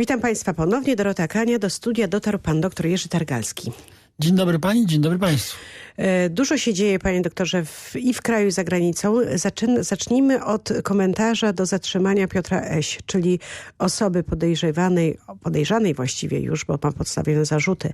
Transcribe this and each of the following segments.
Witam Państwa ponownie. Dorota Kania. Do studia dotarł pan doktor Jerzy Targalski. Dzień dobry pani, dzień dobry państwu. E, dużo się dzieje, panie doktorze, w, i w kraju, i za granicą. Zaczyn, zacznijmy od komentarza do zatrzymania Piotra Eś, czyli osoby podejrzewanej, podejrzanej właściwie już, bo ma podstawione zarzuty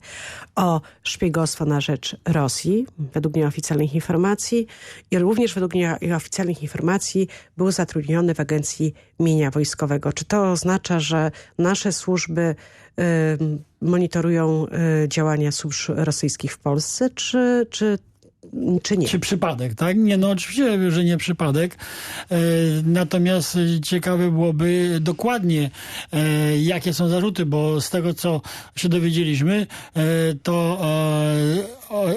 o szpiegostwo na rzecz Rosji, według nieoficjalnych informacji i również według nieoficjalnych informacji był zatrudniony w Agencji Mienia Wojskowego. Czy to oznacza, że nasze służby monitorują y, działania służb rosyjskich w Polsce, czy, czy czy nie? Czy przypadek, tak? Nie, no oczywiście, że nie przypadek. E, natomiast ciekawe byłoby dokładnie, e, jakie są zarzuty, bo z tego, co się dowiedzieliśmy, e, to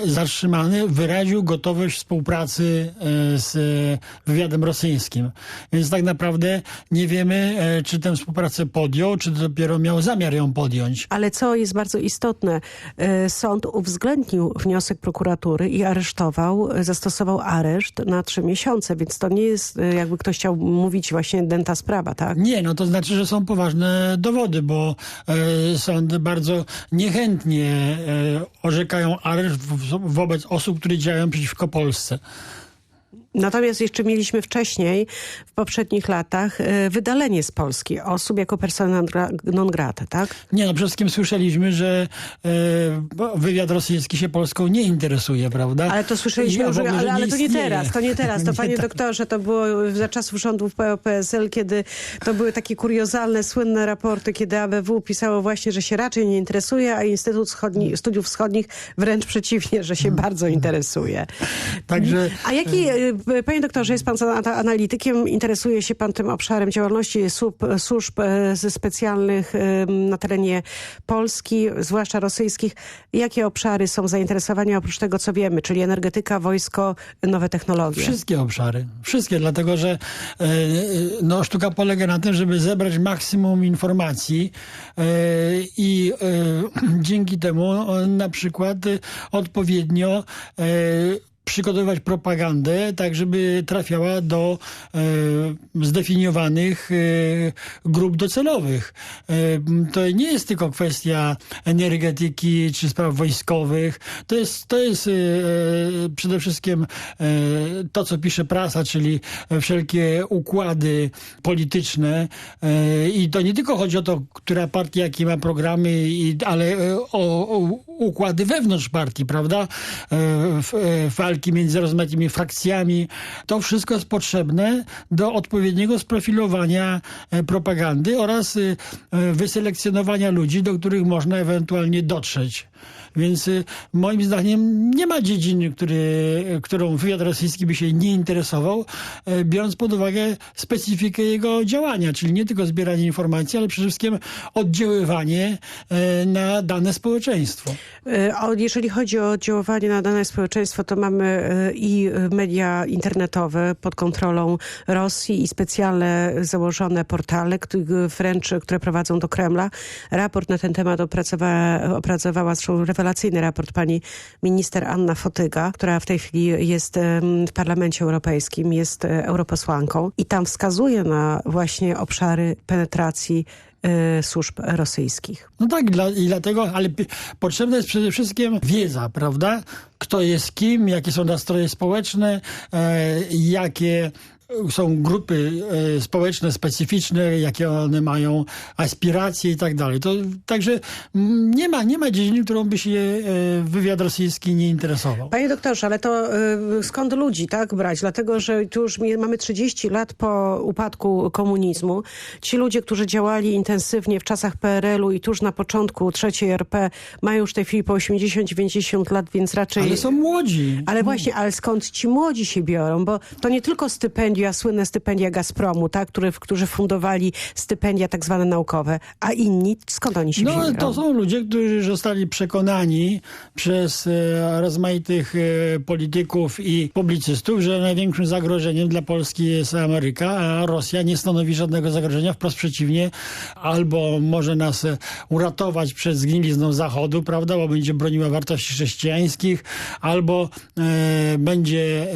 zatrzymany wyraził gotowość współpracy z wywiadem rosyjskim. Więc tak naprawdę nie wiemy, czy tę współpracę podjął, czy dopiero miał zamiar ją podjąć. Ale co jest bardzo istotne, sąd uwzględnił wniosek prokuratury i aresztował zastosował areszt na trzy miesiące, więc to nie jest, e, jakby ktoś chciał mówić, właśnie dęta sprawa, tak? Nie, no to znaczy, że są poważne dowody, bo e, sądy bardzo niechętnie e, orzekają areszt wobec osób, które działają przeciwko Polsce. Natomiast jeszcze mieliśmy wcześniej, w poprzednich latach, e, wydalenie z Polski osób jako persona non grata, tak? Nie, no przede wszystkim słyszeliśmy, że e, wywiad rosyjski się Polską nie interesuje, prawda? Ale to słyszeliśmy, już, ale, ale, ale to nie teraz, to nie teraz. To panie tak. doktorze, to było za czasów rządów PO-PSL, kiedy to były takie kuriozalne, słynne raporty, kiedy ABW pisało właśnie, że się raczej nie interesuje, a Instytut Wschodni, Studiów Wschodnich wręcz przeciwnie, że się bardzo interesuje. Także... A jaki e, Panie doktorze, jest pan analitykiem, interesuje się pan tym obszarem działalności służb e, specjalnych na terenie Polski, zwłaszcza rosyjskich. Jakie obszary są zainteresowania oprócz tego, co wiemy, czyli energetyka, wojsko, nowe technologie? Wszystkie obszary. Wszystkie, dlatego że e, no, sztuka polega na tym, żeby zebrać maksimum informacji e, i dzięki temu na przykład odpowiednio przygotowywać propagandę, tak żeby trafiała do e, zdefiniowanych e, grup docelowych. E, to nie jest tylko kwestia energetyki czy spraw wojskowych. To jest, to jest przede wszystkim to, co pisze prasa, czyli wszelkie układy polityczne i to nie tylko chodzi o to, która partia jakie ma programy, ale o, o układy wewnątrz partii, prawda? Walki między rozmaitymi frakcjami. To wszystko jest potrzebne do odpowiedniego sprofilowania e, propagandy oraz e, wyselekcjonowania ludzi, do których można ewentualnie dotrzeć. Więc y, moim zdaniem nie ma dziedziny, który, którą wywiad rosyjski by się nie interesował, e, biorąc pod uwagę specyfikę jego działania, czyli nie tylko zbieranie informacji, ale przede wszystkim oddziaływanie e, na dane społeczeństwo. E, jeżeli chodzi o oddziaływanie na dane społeczeństwo, to mamy i media internetowe pod kontrolą Rosji i specjalne założone portale, wręcz, które prowadzą do Kremla. Raport na ten temat opracowała, opracowała zresztą rewelacyjny raport pani minister Anna Fotyga, która w tej chwili jest w Parlamencie Europejskim, jest e, europosłanką i tam wskazuje na właśnie obszary penetracji e, służb rosyjskich. No tak, i dlatego, ale potrzebna jest przede wszystkim wiedza, prawda? Kto jest kim, jakie są nastroje społeczne, e, jakie są grupy e, społeczne specyficzne, jakie one mają aspiracje i tak dalej. To, także nie ma, nie ma dziedziny, którą by się e, wywiad rosyjski nie interesował. Panie doktorze, ale to e, skąd ludzi tak brać? Dlatego, że tu już mamy 30 lat po upadku komunizmu. Ci ludzie, którzy działali intensywnie w czasach PRL-u i tuż na początku trzeciej RP mają już w tej chwili po 80-90 lat, więc raczej... Ale są młodzi. Ale właśnie, ale skąd ci młodzi się biorą? Bo to nie tylko stypendium stypendia, słynne stypendia Gazpromu, tak, które, którzy fundowali stypendia tak zwane naukowe, a inni, skąd oni się No wzięli? to są ludzie, którzy zostali przekonani przez e, rozmaitych e, polityków i publicystów, że największym zagrożeniem dla Polski jest Ameryka, a Rosja nie stanowi żadnego zagrożenia, wprost przeciwnie, albo może nas e, uratować przed zgnilizną Zachodu, prawda, bo będzie broniła wartości chrześcijańskich, albo e, będzie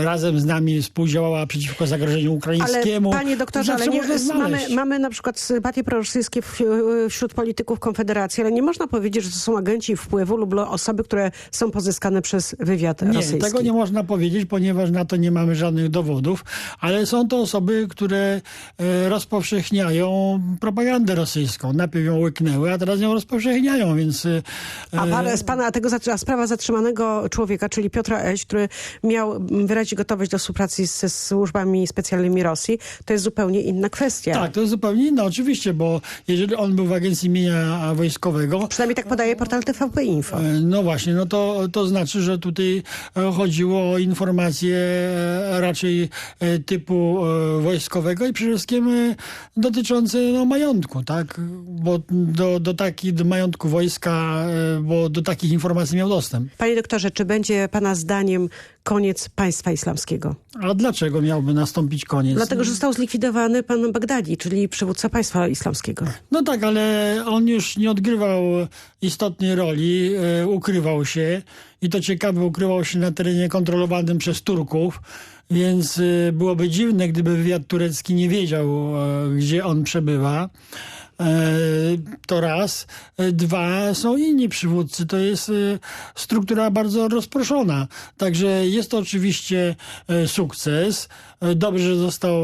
e, razem z nami współdziałała przeciw przeciwko zagrożeniu Ale ukraińskiemu. panie doktorze, ale nie, mamy, mamy na przykład sympatie prorosyjskie w, wśród polityków Konfederacji, ale nie można powiedzieć, że to są agenci wpływu lub osoby, które są pozyskane przez wywiad Nie, rosyjski. tego nie można powiedzieć, ponieważ na to nie mamy żadnych dowodów, ale są to osoby, które e, rozpowszechniają propagandę rosyjską. Najpierw ją łyknęły, a teraz ją rozpowszechniają, więc... e, A, pan, z pana tego a sprawa zatrzymanego człowieka, czyli Piotra Eś, który miał wyrazić gotowość do współpracy ze służbami specjalnymi Rosji, to jest zupełnie inna kwestia. Tak, to jest zupełnie inne, oczywiście, bo jeżeli on był w agencji mienia wojskowego, Przynajmniej tak podaje portal TVP Info. E, No właśnie, no to, to znaczy, że tutaj e, chodziło o informacje e, raczej typu wojskowego i przede wszystkim dotyczące no, majątku, tak? Bo do, do, taki, do majątku wojska, bo do takich informacji miał dostęp. Panie doktorze, czy będzie pana zdaniem koniec państwa islamskiego? A dlaczego miałby nastąpić koniec? Dlatego, że został zlikwidowany pan Bagdadi, czyli przywódca państwa islamskiego. No tak, ale on już nie odgrywał istotnej roli, e, ukrywał się i to ciekawe, ukrywał się na terenie kontrolowanym przez Turków, więc e, byłoby dziwne, gdyby wywiad turecki nie wiedział, e, gdzie on przebywa. E, To raz. E, Dwa, są inni przywódcy. To jest e, struktura bardzo rozproszona. Także jest to oczywiście sukces. Dobrze, że został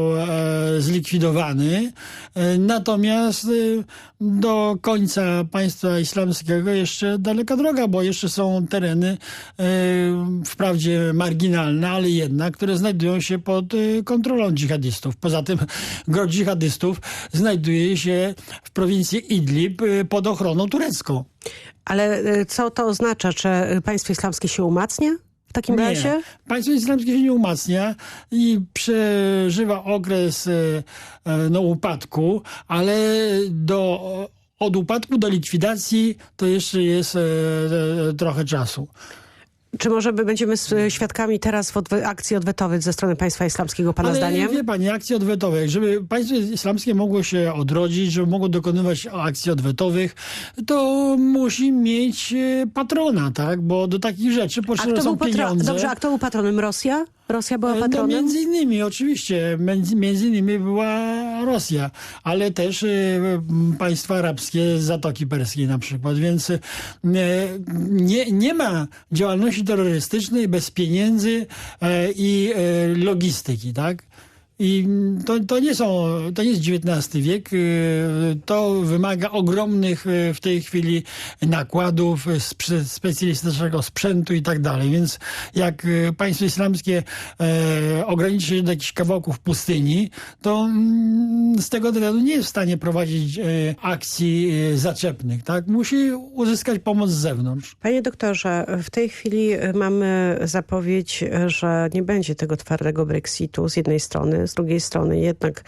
zlikwidowany. Natomiast do końca państwa islamskiego jeszcze daleka droga, bo jeszcze są tereny wprawdzie marginalne, ale jednak, które znajdują się pod e, kontrolą dżihadystów. Poza tym gro dżihadystów znajduje się w prowincji Idlib e, pod ochroną turecką. Ale e, co to oznacza? Czy państwo islamskie się umacnia w takim razie? Nie. Państwo islamskie się nie umacnia i przeżywa okres no, upadku, ale do, od upadku do likwidacji to jeszcze jest e, e, trochę czasu. Czy może my będziemy s- świadkami teraz akcji odwetowej ze strony państwa islamskiego, pana Ale zdaniem? wie pani, akcje odwetowe, żeby państwo islamskie mogło się odrodzić, żeby mogło dokonywać akcji odwetowych, to musi mieć e, patrona, tak? Bo do takich rzeczy potrzebne są pieniądze. Dobrze, a kto był patronem? Rosja? Rosja była No patronem? między innymi, oczywiście, między, między innymi była Rosja, ale też e, państwa arabskie z Zatoki Perskiej na przykład, więc e, nie, nie ma działalności terrorystycznej bez pieniędzy e, i e, logistyki, tak? I to, to, nie są, to nie jest XIX wiek. e, To wymaga ogromnych e, w tej chwili nakładów, spe- specjalistycznego sprzętu i tak dalej. Więc jak państwo islamskie ograniczy się do jakichś kawałków pustyni, to mm, z tego terenu nie jest w stanie prowadzić akcji zaczepnych. Tak? Musi uzyskać pomoc z zewnątrz. Panie doktorze, w tej chwili y, mamy zapowiedź, y, że nie będzie tego twardego Brexitu z jednej strony, z drugiej strony jednak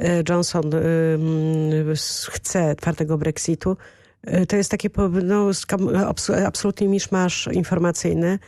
y, Johnson s- chce twardego Brexitu. Y, To jest takie po- no, absolutnie miszmasz informacyjny.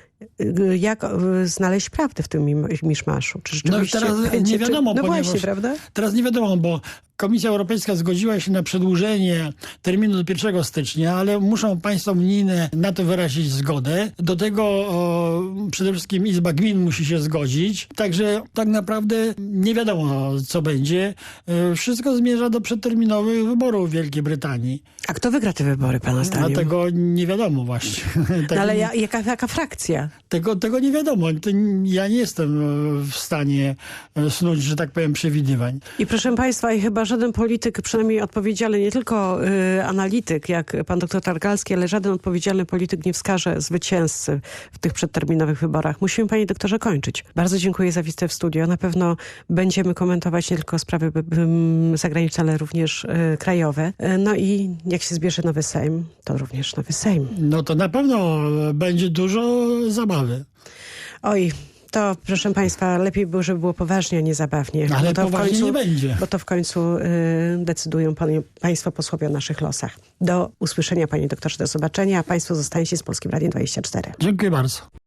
Jak znaleźć prawdę w tym miszmaszu? Czy No teraz nie wiadomo, czy, No ponieważ właśnie, prawda? Teraz nie wiadomo, bo Komisja Europejska zgodziła się na przedłużenie terminu do 1 stycznia, ale muszą państwa unijne na to wyrazić zgodę. Do tego o, przede wszystkim Izba Gmin musi się zgodzić. Także tak naprawdę nie wiadomo, co będzie. E, Wszystko zmierza do przedterminowych wyborów w Wielkiej Brytanii. A kto wygra te wybory, pana zdaniem? tego nie wiadomo właśnie. No, ale ja, jaka, jaka frakcja? tego, tego nie wiadomo. Ja nie jestem e, w stanie e, snuć, że tak powiem, przewidywań. I proszę Państwa, i chyba żaden polityk, przynajmniej odpowiedzialny, nie tylko y, analityk, jak pan doktor Targalski, ale żaden odpowiedzialny polityk nie wskaże zwycięzcy w tych przedterminowych wyborach. Musimy, panie doktorze, kończyć. Bardzo dziękuję za wizytę w studio. Na pewno będziemy komentować nie tylko sprawy zagraniczne, ale również y, krajowe. Y, no i jak się zbierze nowy Sejm, to również nowy Sejm. No to na pewno będzie dużo zabawy. Oj, to proszę Państwa, lepiej było, żeby było poważnie, a nie zabawnie. Ale to w poważnie końcu- nie będzie. Bo to w końcu y, decydują panie, Państwo posłowie o naszych losach. Do usłyszenia Panie doktorze, do zobaczenia, a Państwo zostańcie z Polskim Radiem 24. Dziękuję bardzo.